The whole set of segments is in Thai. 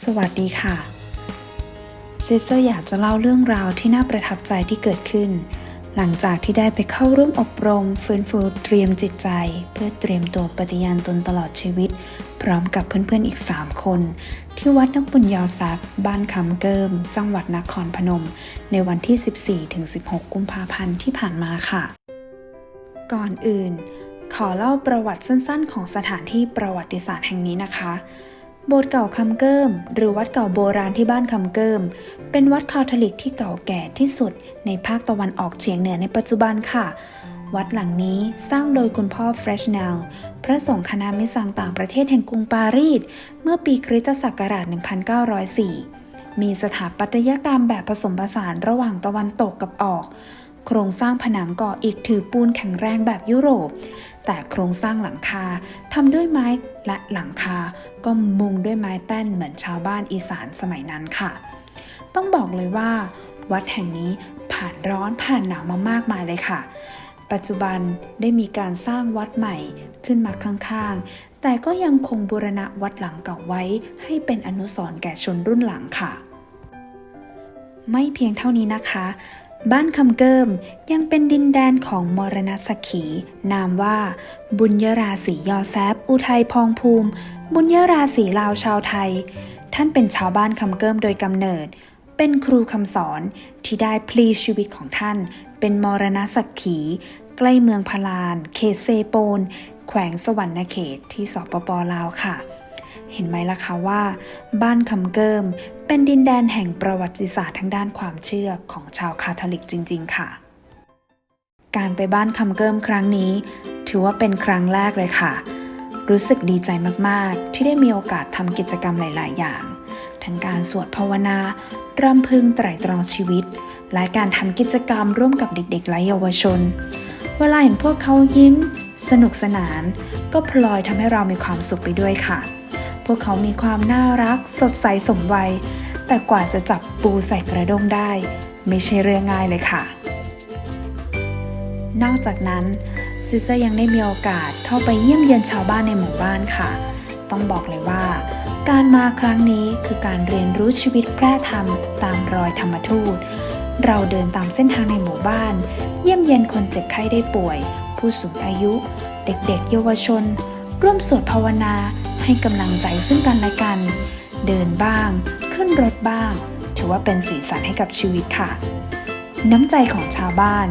สวัสดีค่ะซิสเตอร์อยากจะเล่าเรื่องราวที่น่าประทับใจที่เกิดขึ้น หลังจากที่ได้ไปเข้าร่วมอบรมฟื้นฟูเตรียมจิตใจ เพื่อเตรียมตัวปฏิญาณตนตลอดชีวิต พร้อมกับเพื่อนๆอีก 3 คน ที่วัดน้ำปุญยอซักบ้านคำเกิม จังหวัดนครพนม ในวันที่ 14-16 กุมภาพันธ์ที่ผ่านมาค่ะ ก่อนอื่น ขอเล่าประวัติสั้นๆ ของสถานที่ประวัติศาสตร์แห่งนี้นะคะ โบสถ์เก่าคำเกิมหรือวัดเก่าโบราณที่บ้านคำเกิม เป็นวัดคาทอลิกที่เก่าแก่ที่สุด ในภาคตะวันออกเฉียงเหนือในปัจจุบันค่ะ วัดหลังนี้สร้างโดยคุณพ่อเฟรชเนลพระสงฆ์คณะมิสังต่างประเทศแห่งกรุงปารีสเมื่อปีคริสตศักราช 1904 มีสถาปัตยกรรมแบบผสมผสานระหว่างตะวันตกกับออก โครงสร้างผนังก่ออิฐถือปูนแข็งแรงแบบยุโรป แต่โครงสร้างหลังคาทำด้วยไม้และหลังคาก็มุงด้วยไม้แป้นเหมือนชาวบ้านอีสานสมัยนั้นค่ะ ต้องบอกเลยว่า วัดแห่งนี้ผ่านร้อนผ่านหนาวมามากมายเลยค่ะ ปัจจุบันได้มีการสร้างวัดใหม่ขึ้นมาข้างๆ แต่ก็ยังคงบูรณะวัดหลังเก่าไว้ให้เป็นอนุสรณ์แก่ชนรุ่นหลังค่ะ ไม่เพียงเท่านี้นะคะ บ้านคำเกิมยังเป็นดินแดนของมรณสักขี นามว่า บุญยราศียอแซบอุทัยพองภูมิ บุญยราศีลาวชาวไทย ท่านเป็นชาวบ้านคำเกิมโดยกำเนิด เป็นครูคำสอนที่ได้พลีชีวิตของท่าน เป็นมรณสักขี ใกล้เมืองพลาน เขตเซโปน แขวงสวรรณเขตที่สปปลาวค่ะ เห็นไหมล่ะคะว่า บ้านคำเกิมเป็นดินแดนแห่งประวัติศาสตร์ทางด้านความเชื่อของชาวคาทอลิกจริง ๆ ค่ะ การไปบ้านคำเกิมครั้งนี้ ถือว่าเป็นครั้งแรกเลยค่ะ รู้สึกดีใจมากๆ ที่ได้มีโอกาสทำกิจกรรมหลาย ๆ อย่าง ทั้งการสวดภาวนารำพึงไตรตรองชีวิต และการทำกิจกรรมร่วมกับเด็ก ๆ และเยาวชน เวลาเห็นพวกเขายิ้ม สนุกสนาน ก็พลอยทำให้เรามีความสุขไปด้วยค่ะ พวกเขามีความน่ารักสดใสสมวัย แต่กว่าจะจับปูใส่กระด้งได้ ไม่ใช่เรื่องง่ายเลยค่ะ นอกจากนั้นซิสเซอร์ยังได้มีโอกาสเข้าไปเยี่ยมเยียนชาวบ้านในหมู่บ้านค่ะ ต้องบอกเลยว่า การมาครั้งนี้คือการเรียนรู้ชีวิตแพร่ธรรมตามรอยธรรมทูต เราเดินตามเส้นทางในหมู่บ้าน เยี่ยมเยียนคนเจ็บไข้ได้ป่วย ผู้สูงอายุ เด็กๆ เยาวชน ร่วมสวดภาวนา ให้กำลังใจซึ่งกันและกัน เดินบ้าง ขึ้นรถบ้าง ถือว่าเป็นสีสันให้กับชีวิตค่ะ น้ำใจของชาวบ้าน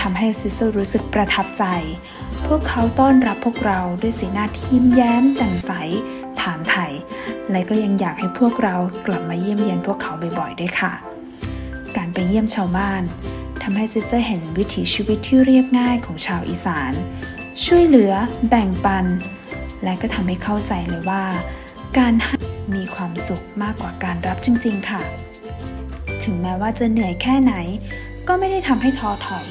ทำให้ซิสเซอร์รู้สึกประทับใจ พวกเขาต้อนรับพวกเราด้วยสีหน้าที่ยิ้มแย้มแจ่มใส ถามไถ่และก็ยังอยากให้พวกเรากลับมาเยี่ยมเยียนพวกเขาบ่อยๆด้วยค่ะ การไปเยี่ยมชาวบ้านทำให้ซิสเตอร์เห็นวิถีชีวิตที่เรียบง่ายของชาวอีสาน ช่วยเหลือ แบ่งปัน และก็ทำให้เข้าใจเลยว่า การให้มีความสุขมากกว่าการรับจริง ๆ ค่ะ ถึงแม้ว่าจะเหนื่อยแค่ไหน ก็ไม่ได้ทำให้ท้อถอย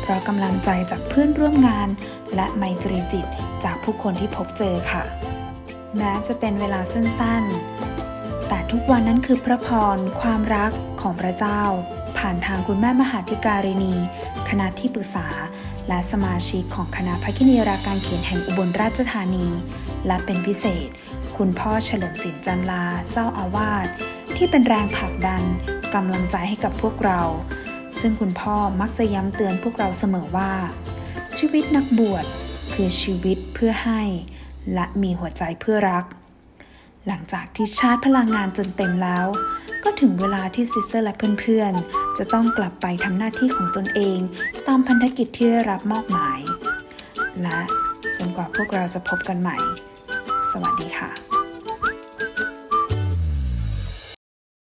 เพราะกำลังใจจากเพื่อนร่วมงาน และไมตรีจิตจากผู้คนที่พบเจอค่ะ แม้จะเป็นเวลาสั้นๆ แต่ทุกวันนั้นคือพระพร ความรักของพระเจ้า ผ่านทางคุณแม่มหาธิการินี คณะที่ปรึกษา และสมาชิกของคณะพระกินีราการเขียนแห่งอุบลราชธานี และเป็นพิเศษ คุณพ่อเฉลิมศิลป์จันลา เจ้าอาวาสที่เป็นแรงผลักดันกำลังใจให้กับพวกเรา ซึ่งคุณพ่อมักจะย้ำเตือนพวกเราเสมอว่า ชีวิตนักบวชคือชีวิตเพื่อให้ และมีหัวใจเพื่อรัก หลังจากที่ชาร์จพลังงานจนเต็มแล้ว ก็ถึงเวลาที่ซิสเตอร์และเพื่อนๆ จะต้องกลับไปทำหน้าที่ของตนเอง ตามพันธกิจที่ได้รับมอบหมาย และจนกว่าพวกเราจะพบกันใหม่ สวัสดีค่ะ